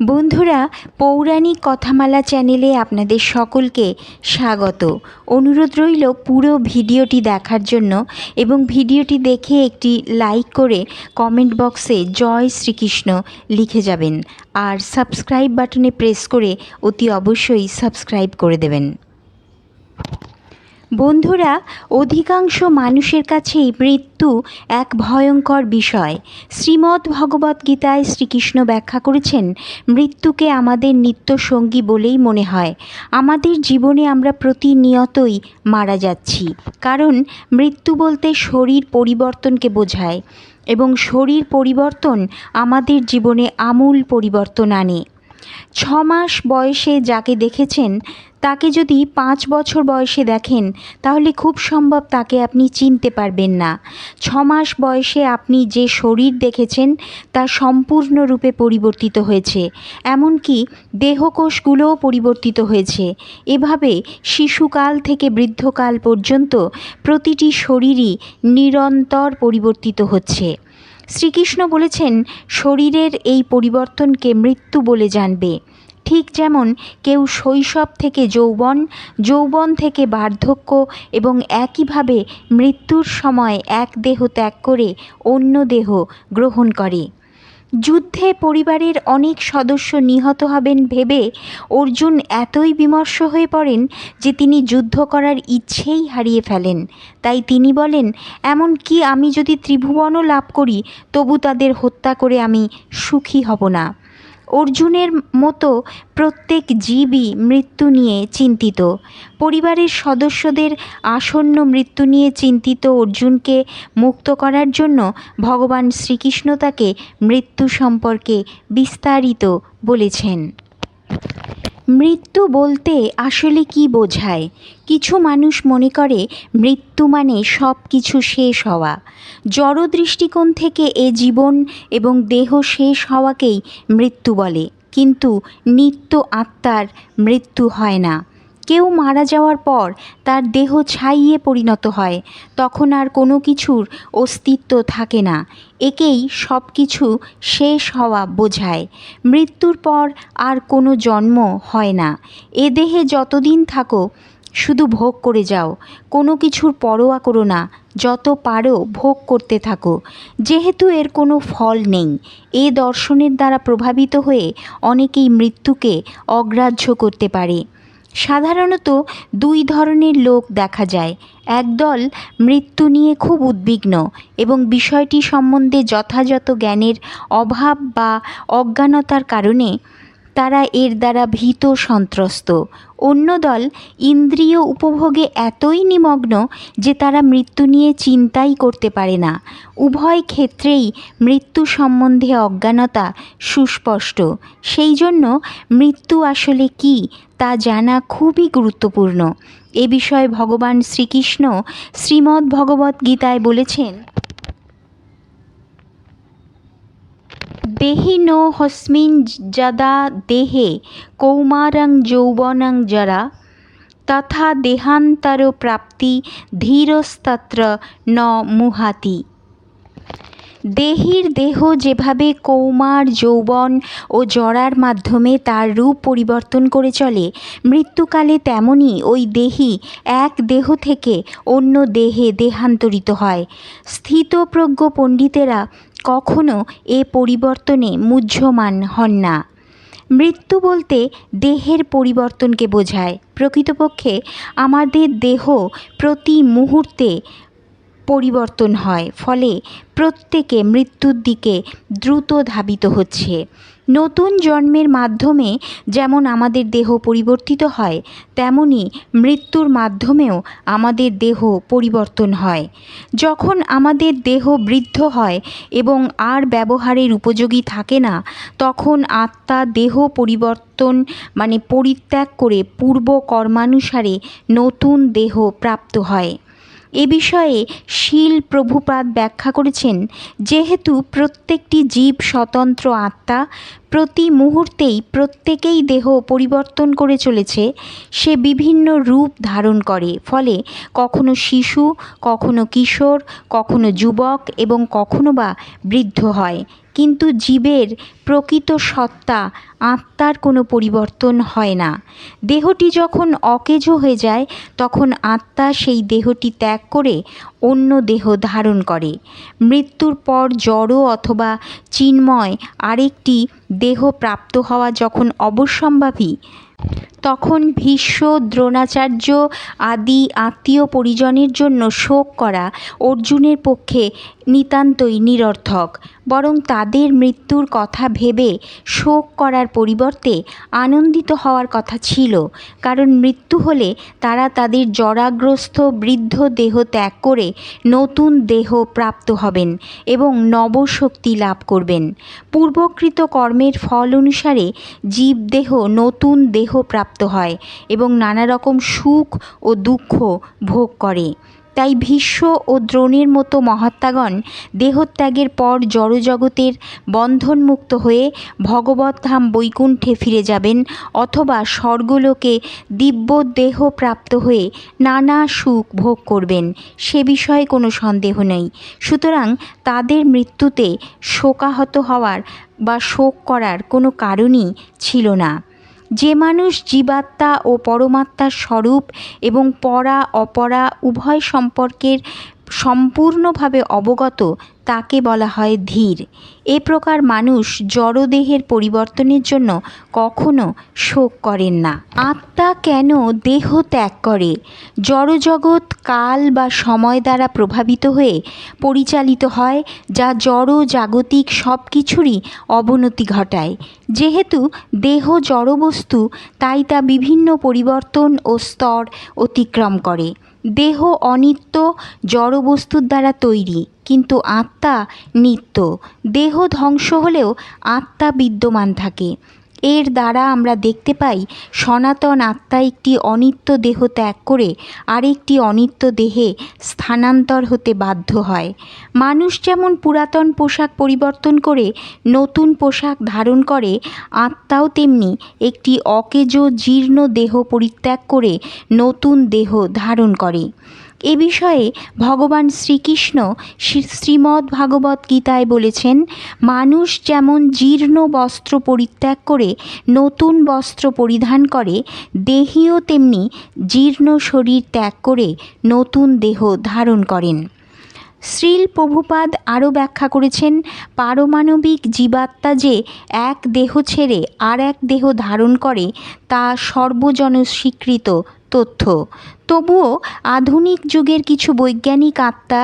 বন্ধুরা, পৌরাণিক কথামালা চ্যানেলে আপনাদের সকলকে স্বাগত। অনুরোধ রইল পুরো ভিডিওটি দেখার জন্য এবং ভিডিওটি দেখে একটি লাইক করে কমেন্ট বক্সে জয় শ্রীকৃষ্ণ লিখে যাবেন। আর সাবস্ক্রাইব বাটনে প্রেস করে অতি অবশ্যই সাবস্ক্রাইব করে দেবেন। বন্ধুরা, অধিকাংশ মানুষের কাছেই মৃত্যু এক ভয়ঙ্কর বিষয়। শ্রীমদ্ ভগবদ্গীতায় শ্রীকৃষ্ণ ব্যাখ্যা করেছেন, মৃত্যুকে আমাদের নিত্য সঙ্গী বলেই মনে হয়। আমাদের জীবনে আমরা প্রতিনিয়তই মারা যাচ্ছি, কারণ মৃত্যু বলতে শরীর পরিবর্তনকে বোঝায় এবং শরীর পরিবর্তন আমাদের জীবনে আমূল পরিবর্তন আনে। ছ মাস বয়সে যাকে দেখেছেন, তাকে যদি পাঁচ বছর বয়সে দেখেন, তাহলে খুব সম্ভব তাকে আপনি চিনতে পারবেন না। ছ মাস বয়সে আপনি যে শরীর দেখেছেন, তা সম্পূর্ণরূপে পরিবর্তিত হয়েছে। এমনকি দেহকোষগুলোও পরিবর্তিত হয়েছে। এভাবে শিশুকাল থেকে বৃদ্ধকাল পর্যন্ত প্রতিটি শরীরই নিরন্তর পরিবর্তিত হচ্ছে। শ্রীকৃষ্ণ বলেছেন, শরীরের এই পরিবর্তনকে মৃত্যু বলে জানবে। ঠিক যেমন কেউ শৈশব থেকে যৌবন যৌবন থেকে বার্ধক্য এবং একইভাবে মৃত্যুর সময় এক দেহ ত্যাগ করে অন্য দেহ গ্রহণ করে। যুদ্ধে পরিবারের অনেক সদস্য নিহত হবেন ভেবে অর্জুন এতই বিমর্ষ হয়ে পড়েন যে তিনি যুদ্ধ করার ইচ্ছেই হারিয়ে ফেলেন। তাই তিনি বলেন, এমন কি আমি যদি ত্রিভুবনও লাভ করি, তবু তাদের হত্যা করে আমি সুখী হব না। অর্জুনের মতো প্রত্যেক জীবই মৃত্যু নিয়ে চিন্তিত। পরিবারের সদস্যদের আসন্ন মৃত্যু নিয়ে চিন্তিত অর্জুনকে মুক্ত করার জন্য ভগবান শ্রীকৃষ্ণ তাকে মৃত্যু সম্পর্কে বিস্তারিত বলেছেন। মৃত্যু বলতে আসলে কি বোঝায়? কিছু মানুষ মনে করে মৃত্যু মানে সব কিছু শেষ হওয়া। জড় দৃষ্টিকোণ থেকে এ জীবন এবং দেহ শেষ হওয়াকেই মৃত্যু বলে। কিন্তু নিত্য আত্মার মৃত্যু হয় না। কেউ মারা যাওয়ার পর তার দেহ ছাইয়ে পরিণত হয়, তখন আর কোনো কিছুর অস্তিত্ব থাকে না। একেই সব কিছু শেষ হওয়া বোঝায়। মৃত্যুর পর আর কোনো জন্ম হয় না। এ দেহে যতদিন থাকো, শুধু ভোগ করে যাও। কোনো কিছুর পরোয়া করো না, যত পারো ভোগ করতে থাকো। যেহেতু এর কোনো ফল নেই, এ দর্শনের দ্বারা প্রভাবিত হয়ে অনেকেই মৃত্যুকে অগ্রাহ্য করতে পারে। সাধারণত দুই ধরনের লোক দেখা যায়। একদল মৃত্যু নিয়ে খুব উদ্বিগ্ন এবং বিষয়টি সম্বন্ধে যথাযথ জ্ঞানের অভাব বা অজ্ঞানতার কারণে তারা এর দ্বারা ভীত সন্ত্রস্ত। অন্য দল ইন্দ্রিয় উপভোগে এতই নিমগ্ন যে তারা মৃত্যু নিয়ে চিন্তাই করতে পারে না। উভয় ক্ষেত্রেই মৃত্যু সম্বন্ধে অজ্ঞানতা সুস্পষ্ট। সেই জন্য মৃত্যু আসলে কি তা জানা খুবই গুরুত্বপূর্ণ। এ বিষয়ে ভগবান শ্রীকৃষ্ণ শ্রীমদ্ ভগবদ্গীতায় বলেছেন দেহিনো হস্মিন যদা দেহে, কৌমারং যৌবনং জরা। তথা দেহান্তর প্রাপ্তি ধীরস্তত্র ন মুহাতি। দেহির দেহ যেভাবে কৌমার, যৌবন ও জরার মাধ্যমে তার রূপ পরিবর্তন করে চলে, মৃত্যুকালে তেমনই ওই দেহি এক দেহ থেকে অন্য দেহে দেহান্তরিত হয়। স্থিতপ্রজ্ঞ পণ্ডিতেরা কখনো এ পরিবর্তনে মুহ্যমান হন না। মৃত্যু বলতে দেহের পরিবর্তনকে বোঝায়। প্রকৃতপক্ষে আমাদের দেহ প্রতি মুহূর্তে পরিবর্তন হয়, ফলে প্রত্যেকে মৃত্যুর দিকে দ্রুত ধাবিত হচ্ছে। নতুন জন্মের মাধ্যমে যেমন আমাদের দেহ পরিবর্তিত হয়, তেমনি মৃত্যুর মাধ্যমেও আমাদের দেহ পরিবর্তন হয়। যখন আমাদের দেহ বৃদ্ধ হয় এবং আর ব্যবহারের উপযোগী থাকে না, তখন আত্মা দেহ পরিবর্তন মানে পরিত্যাগ করে পূর্ব কর্মানুসারে নতুন দেহ প্রাপ্ত হয়। এ বিষয়ে শীল প্রভুপাদ ব্যাখ্যা করেছেন, যেহেতু প্রত্যেকটি জীব স্বতন্ত্র আত্মা, প্রতি মুহূর্তেই প্রত্যেকেই দেহ পরিবর্তন করে চলেছে, সে বিভিন্ন রূপ ধারণ করে, ফলে কখনো শিশু, কখনো কিশোর, কখনো যুবক এবং কখনো বা বৃদ্ধ হয়। কিন্তু জীবের প্রকৃত সত্তা, আত্মার কোনো পরিবর্তন হয় না। দেহটি যখন অকেজো হয়ে যায়, তখন আত্মা সেই দেহটি ত্যাগ করে অন্য দেহ ধারণ করে। মৃত্যুর পর জড় অথবা চিন্ময় আরেকটি দেহ প্রাপ্ত হওয়া যখন অবশ্যম্ভাবী তখন ভীষ্ম, দ্রোণাচার্য আদি আত্মীয় পরিজনের জন্য শোক করা অর্জুনের পক্ষে নিতান্তই নিরর্থক। বরং তাদের মৃত্যুর কথা ভেবে শোক করার পরিবর্তে আনন্দিত হওয়ার কথা ছিল, কারণ মৃত্যু হলে তারা তাদের জরাগ্রস্ত বৃদ্ধ দেহ ত্যাগ করে নতুন দেহ প্রাপ্ত হবেন এবং নবশক্তি লাভ করবেন। পূর্বকৃত কর্মের ফল অনুসারে জীবদেহ নতুন দেহ প্রাপ্ত হয় এবং নানা রকম সুখ ও দুঃখ ভোগ করে। তাই ভীষ্ম ও দ্রোণের মতো মহাত্মাগণ দেহত্যাগের পর জড়জগতের বন্ধনমুক্ত হয়ে ভগবদ্ধাম বৈকুণ্ঠে ফিরে যাবেন অথবা স্বর্গলোকে দিব্য দেহ প্রাপ্ত হয়ে নানা সুখ ভোগ করবেন। সে বিষয়ে কোনো সন্দেহ নেই। সুতরাং তাদের মৃত্যুতে শোকাহত হওয়ার বা শোক করার কোনো কারণই ছিল না। যে মানুষ জীবাত্মা ও পরমাত্মার স্বরূপ এবং পরা অপরা উভয় সম্পর্কের সম্পূর্ণভাবে অবগত তাকে বলা হয় ধীর। এ প্রকার মানুষ জড়দেহের পরিবর্তনের জন্য কখনো শোক করেন না। আত্মা কেন দেহ ত্যাগ করে? জড়জগৎ কাল বা সময় দ্বারা প্রভাবিত হয়ে পরিচালিত হয়, যা জড়, জাগতিক সব কিছুরই অবনতি ঘটায়। যেহেতু দেহ জড়বস্তু, তাই তা বিভিন্ন পরিবর্তন ও স্তর অতিক্রম করে। দেহ অনিত্য জড়বস্তুর দ্বারা তৈরি কিন্তু আত্মা নিত্য। দেহ ধ্বংস হলেও আত্মা বিদ্যমান থাকে। এর দ্বারা আমরা দেখতে পাই, সনাতন আত্মা একটি অনিত্য দেহ ত্যাগ করে আরেকটি অনিত্য দেহে স্থানান্তর হতে বাধ্য হয়। মানুষ যেমন পুরাতন পোশাক পরিবর্তন করে, নতুন পোশাক ধারণ করে, আত্মাও তেমনি একটি অকেজো, জীর্ণ দেহ পরিত্যাগ করে নতুন দেহ ধারণ করে। এ বিষয়ে ভগবান শ্রীকৃষ্ণ শ্রীমদ্ ভাগবত গীতায় বলেছেন, মানুষ যেমন জীর্ণ বস্ত্র পরিত্যাগ করে, নতুন বস্ত্র পরিধান করে দেহীও তেমনি জীর্ণ শরীর ত্যাগ করে নতুন দেহ ধারণ করেন। শ্রীল প্রভুপাদ আরও ব্যাখ্যা করেছেন, পারমাণবিক জীবাত্মা যে এক দেহ ছেড়ে আর এক দেহ ধারণ করে, তা সর্বজন স্বীকৃত তথ্য। তবুও আধুনিক যুগের কিছু বৈজ্ঞানিক আত্মা,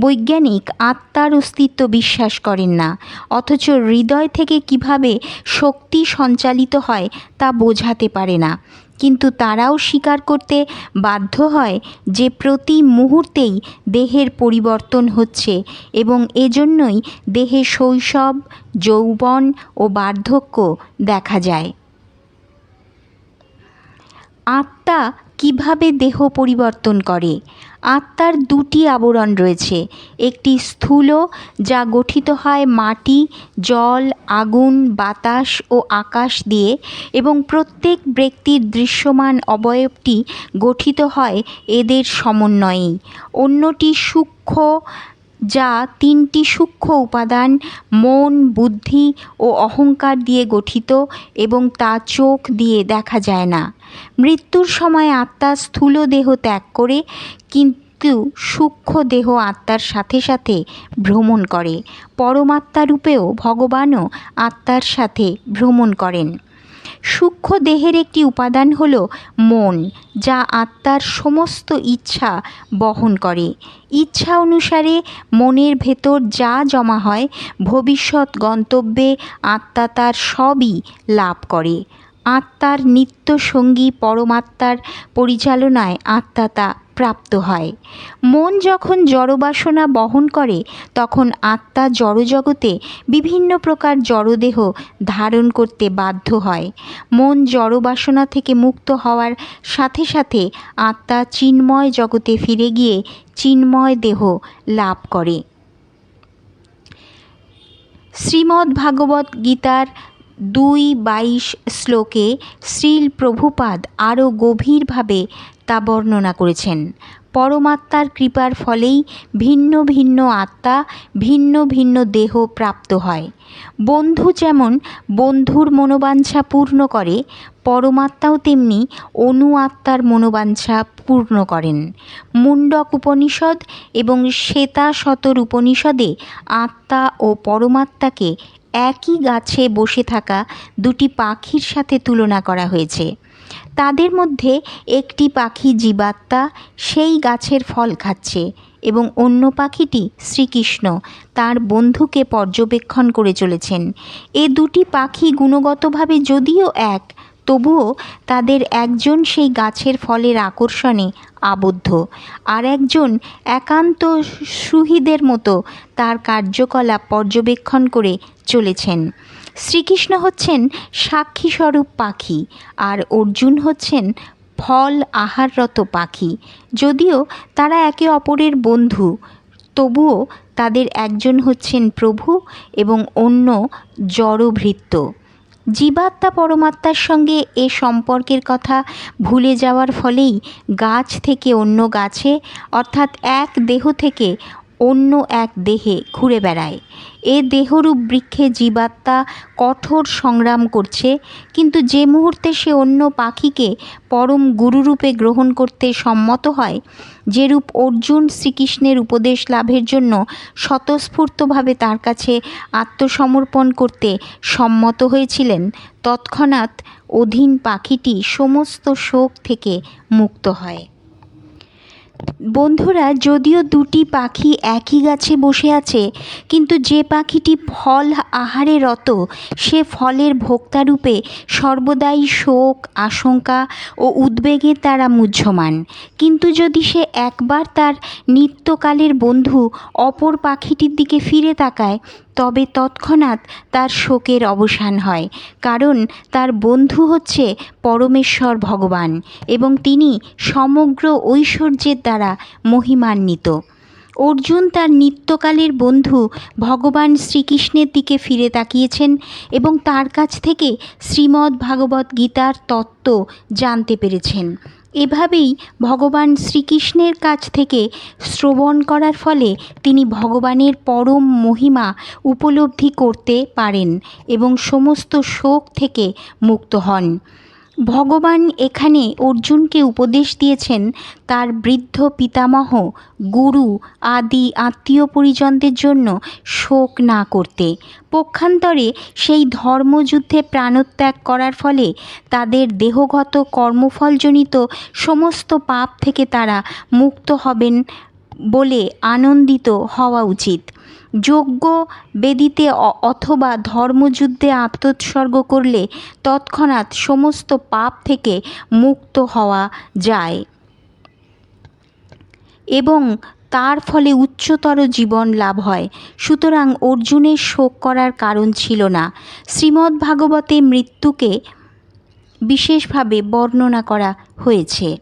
বৈজ্ঞানিক আত্মার অস্তিত্ব বিশ্বাস করেন না, অথচ হৃদয় থেকে কীভাবে শক্তি সঞ্চালিত হয় তা বোঝাতে পারে না। কিন্তু তারাও স্বীকার করতে বাধ্য হয় যে প্রতি মুহূর্তেই দেহের পরিবর্তন হচ্ছে এবং এজন্যই দেহে শৈশব, যৌবন ও বার্ধক্য দেখা যায়। আত্মা কীভাবে দেহ পরিবর্তন করে? আত্মার দুটি আবরণ রয়েছে। একটি স্থূল, যা গঠিত হয় মাটি, জল, আগুন, বাতাস ও আকাশ দিয়ে এবং প্রত্যেক ব্যক্তির দৃশ্যমান অবয়বটি গঠিত হয় এদের সমন্বয়েই। অন্যটি সূক্ষ্ম, যা তিনটি সূক্ষ্ম উপাদান, মন, বুদ্ধি ও অহংকার দিয়ে গঠিত এবং তা চোখ দিয়ে দেখা যায় না। মৃত্যুর সময় আত্মা স্থূল দেহ ত্যাগ করে, কিন্তু সূক্ষ্ম দেহ আত্মার সাথে সাথে ভ্রমণ করে। পরমাত্মা রূপেও ভগবানও আত্মার সাথে ভ্রমণ করেন। সূক্ষ্ম দেহের একটি উপাদান হল মন, যা আত্মার সমস্ত ইচ্ছা বহন করে। ইচ্ছা অনুসারে মনের ভেতর যা জমা হয়, ভবিষ্যৎ গন্তব্যে আত্মা তার সবই লাভ করে। আত্মার নিত্য সঙ্গী পরমাত্মার পরিচালনায় আত্মা তা প্রাপ্ত হয়। মন যখন জড়বাসনা বহন করে, তখন আত্মা জড়জগতে বিভিন্ন প্রকার জড়দেহ ধারণ করতে বাধ্য হয়। মন জড়বাসনা থেকে মুক্ত হওয়ার সাথে সাথে আত্মা চিন্ময় জগতে ফিরে গিয়ে চিন্ময় দেহ লাভ করে। শ্রীমদ্ ভাগবত গীতার দুই বাইশ শ্লোকে শ্রীল প্রভুপাদ আরও গভীরভাবে তা বর্ণনা করেছেন। পরমাত্মার কৃপার ফলেই ভিন্ন ভিন্ন আত্মা, ভিন্ন ভিন্ন দেহ প্রাপ্ত হয়। বন্ধু যেমন বন্ধুর মনোবাঞ্ছা পূর্ণ করে, পরমাত্মাও তেমনি অনু আত্মার মনোবাঞ্ছা পূর্ণ করেন। মুন্ডক উপনিষদ এবং শ্বেতা শতর উপনিষদে আত্মা ও পরমাত্মাকে একই গাছে বসে থাকা দুটি পাখির সাথে তুলনা করা হয়েছে। তাদের মধ্যে একটি পাখি জীবাত্মা, সেই গাছের ফল খাচ্ছে এবং অন্য পাখিটি শ্রীকৃষ্ণ, তার বন্ধুকে পর্যবেক্ষণ করে চলেছেন। এ দুটি পাখি গুণগতভাবে যদিও এক তবুও তাদের একজন সেই গাছের ফলের আকর্ষণে আবদ্ধ আর একজন একান্ত সুহৃদের মতো তার কার্যকলাপ পর্যবেক্ষণ করে চলেছেন। শ্রীকৃষ্ণ হচ্ছেন সাক্ষীস্বরূপ পাখি আর অর্জুন হচ্ছেন ফল আহাররত পাখি। যদিও তারা একে অপরের বন্ধু, তবুও তাদের একজন হচ্ছেন প্রভু এবং অন্য জড়ভৃত্য জীবাত্মা পরমাত্মার সঙ্গে এ সম্পর্কের কথা ভুলে যাওয়ার ফলেই গাছ থেকে অন্য গাছে, অর্থাৎ এক দেহ থেকে অন্য এক দেহে ঘুরে বেড়ায়। এ দেহরূপ বৃক্ষে জীবাত্মা কঠোর সংগ্রাম করছে, কিন্তু যে মুহূর্তে সে অন্য পাখিকে পরম গুরুরূপে গ্রহণ করতে সম্মত হয়, যেরূপ অর্জুন শ্রীকৃষ্ণের উপদেশ লাভের জন্য স্বতঃস্ফূর্তভাবে তার কাছে আত্মসমর্পণ করতে সম্মত হয়েছিলেন, তৎক্ষণাৎ অধীন পাখিটি সমস্ত শোক থেকে মুক্ত হয়। বন্ধুরা, যদিও দুটি পাখি একই গাছে বসে আছে, কিন্তু যে পাখিটি ফল আহারে রত, সে ফলের ভোক্তারূপে সর্বদাই শোক, আশঙ্কা ও উদ্বেগে তারা মুহ্যমান। কিন্তু যদি সে একবার তার নিত্যকালের বন্ধু অপর পাখিটির দিকে ফিরে তাকায় তবে তৎক্ষণাৎ তার শোকের অবসান হয়, কারণ তার বন্ধু হচ্ছে পরমেশ্বর ভগবান এবং তিনি সমগ্র ঐশ্বর্যের দ্বারা মহিমান্বিত। অর্জুন তার নিত্যকালের বন্ধু ভগবান শ্রীকৃষ্ণের দিকে ফিরে তাকিয়েছেন এবং তার কাছ থেকে শ্রীমদ্ ভাগবত গীতার তত্ত্ব জানতে পেরেছেন। এভাবেই ভগবান শ্রীকৃষ্ণের কাছ থেকে শ্রবণ করার ফলে তিনি ভগবানের পরম মহিমা উপলব্ধি করতে পারেন এবং সমস্ত শোক থেকে মুক্ত হন। ভগবান এখানে অর্জুনকে উপদেশ দিয়েছেন, তার বৃদ্ধ পিতামহ, গুরু আদি আত্মীয় পরিজনদের জন্য শোক না করতে। পক্ষান্তরে সেই ধর্মযুদ্ধে প্রাণত্যাগ করার ফলে তাদের দেহগত কর্মফলজনিত সমস্ত পাপ থেকে তারা মুক্ত হবেন বলে আনন্দিত হওয়া উচিত। যজ্ঞ বেদিতে অথবা ধর্মযুদ্ধে আত্মোৎসর্গ করলে তৎক্ষণাৎ সমস্ত পাপ থেকে মুক্ত হওয়া যায়। এবং তার ফলে উচ্চতর জীবন লাভ হয়। সুতরাং অর্জুনের শোক করার কারণ ছিল না। শ্রীমদ্ ভাগবতে মৃত্যুকে বিশেষভাবে বর্ণনা করা হয়েছে।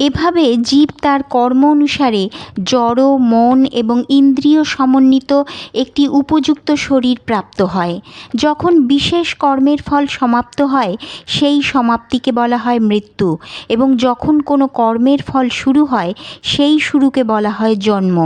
এভাবে জীব তার কর্ম অনুসারে জড়, মন এবং ইন্দ্রিয় সমন্বিত একটি উপযুক্ত শরীর প্রাপ্ত হয়। যখন বিশেষ কর্মের ফল সমাপ্ত হয়, সেই সমাপ্তিকে বলা হয় মৃত্যু এবং যখন কোনো কর্মের ফল শুরু হয়, সেই শুরুকে বলা হয় জন্ম।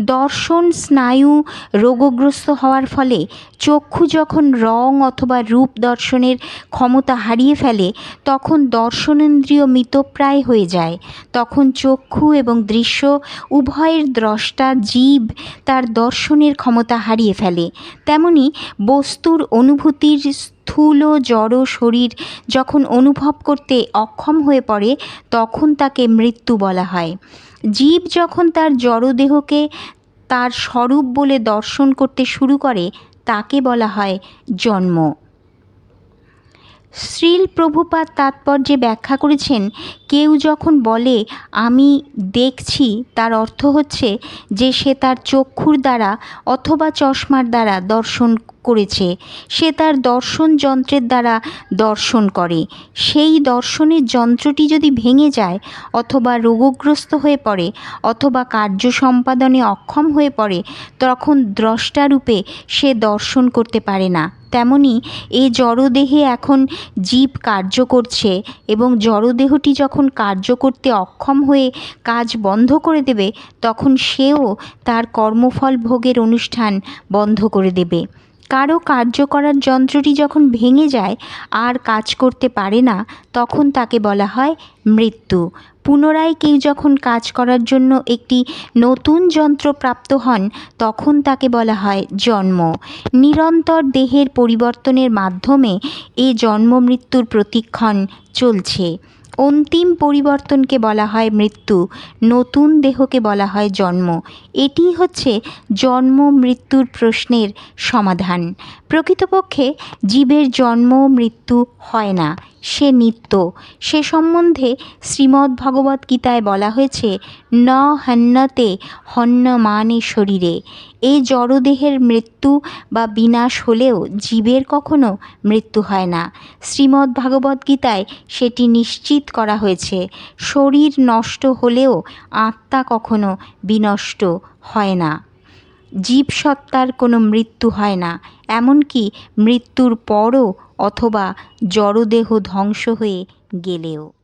দর্শন, স্নায়ু রোগগ্রস্ত হওয়ার ফলে চক্ষু যখন রং অথবা রূপ দর্শনের ক্ষমতা হারিয়ে ফেলে, তখন দর্শনেন্দ্রিয় মৃতপ্রায় হয়ে যায়। তখন চক্ষু এবং দৃশ্য উভয়ের দ্রষ্টা জীব তার দর্শনের ক্ষমতা হারিয়ে ফেলে। তেমনি বস্তুর অনুভূতির স্থূল জড় শরীর যখন অনুভব করতে অক্ষম হয়ে পড়ে, তখন তাকে মৃত্যু বলা হয়। জীব যখন তার জড়দেহকে তার স্বরূপ বলে দর্শন করতে শুরু করে, তাকে বলা হয় জন্ম। শ্রীল প্রভুপাত তাৎপর্যে ব্যাখ্যা করেছেন, কেউ যখন বলে, আমি দেখছি তার অর্থ হচ্ছে যে সে তার চক্ষুর দ্বারা অথবা চশমার দ্বারা দর্শন করেছে। সে তার দর্শন যন্ত্রের দ্বারা দর্শন করে। সেই দর্শনের যন্ত্রটি যদি ভেঙে যায় অথবা রোগগ্রস্ত হয়ে পড়ে অথবা কার্য সম্পাদনে অক্ষম হয়ে পড়ে, তখন দ্রষ্টারূপে সে দর্শন করতে পারে না। তেমনি এ জড়দেহে এখন জীব কার্য করছে এবং জড়দেহটি যখন কার্য করতে অক্ষম হয়ে কাজ বন্ধ করে দেবে, তখন সেও তার কর্মফল ভোগের অনুষ্ঠান বন্ধ করে দেবে। কারও কার্য করার যন্ত্রটি যখন ভেঙে যায় আর কাজ করতে পারে না, তখন তাকে বলা হয় মৃত্যু। পুনরায় কেউ যখন কাজ করার জন্য একটি নতুন যন্ত্র প্রাপ্ত হন, তখন তাকে বলা হয় জন্ম। নিরন্তর দেহের পরিবর্তনের মাধ্যমে এ জন্ম মৃত্যুর প্রতিক্ষণ চলছে। অন্তিম পরিবর্তনকে বলা হয় মৃত্যু, নতুন দেহকে বলা হয় জন্ম। এটি হচ্ছে জন্ম মৃত্যুর প্রশ্নের সমাধান। প্রকৃতপক্ষে জীবের জন্ম মৃত্যু হয় না। সে নিত্য। সে সম্বন্ধে শ্রীমদ্ ভগবদ্ গীতায় বলা হয়েছে, ন হন্যতে হন্যমানে শরীরে। এই জড়দেহের মৃত্যু বা বিনাশ হলেও জীবের কখনো মৃত্যু হয় না। শ্রীমদ্ ভাগবত গীতায় সেটি নিশ্চিত করা হয়েছে, শরীর নষ্ট হলেও আত্মা কখনো বিনষ্ট হয় না। জীবসত্তার কোনো মৃত্যু হয় না, এমনকি মৃত্যুর পরও অথবা জড়দেহ ধ্বংস হয়ে গেলেও।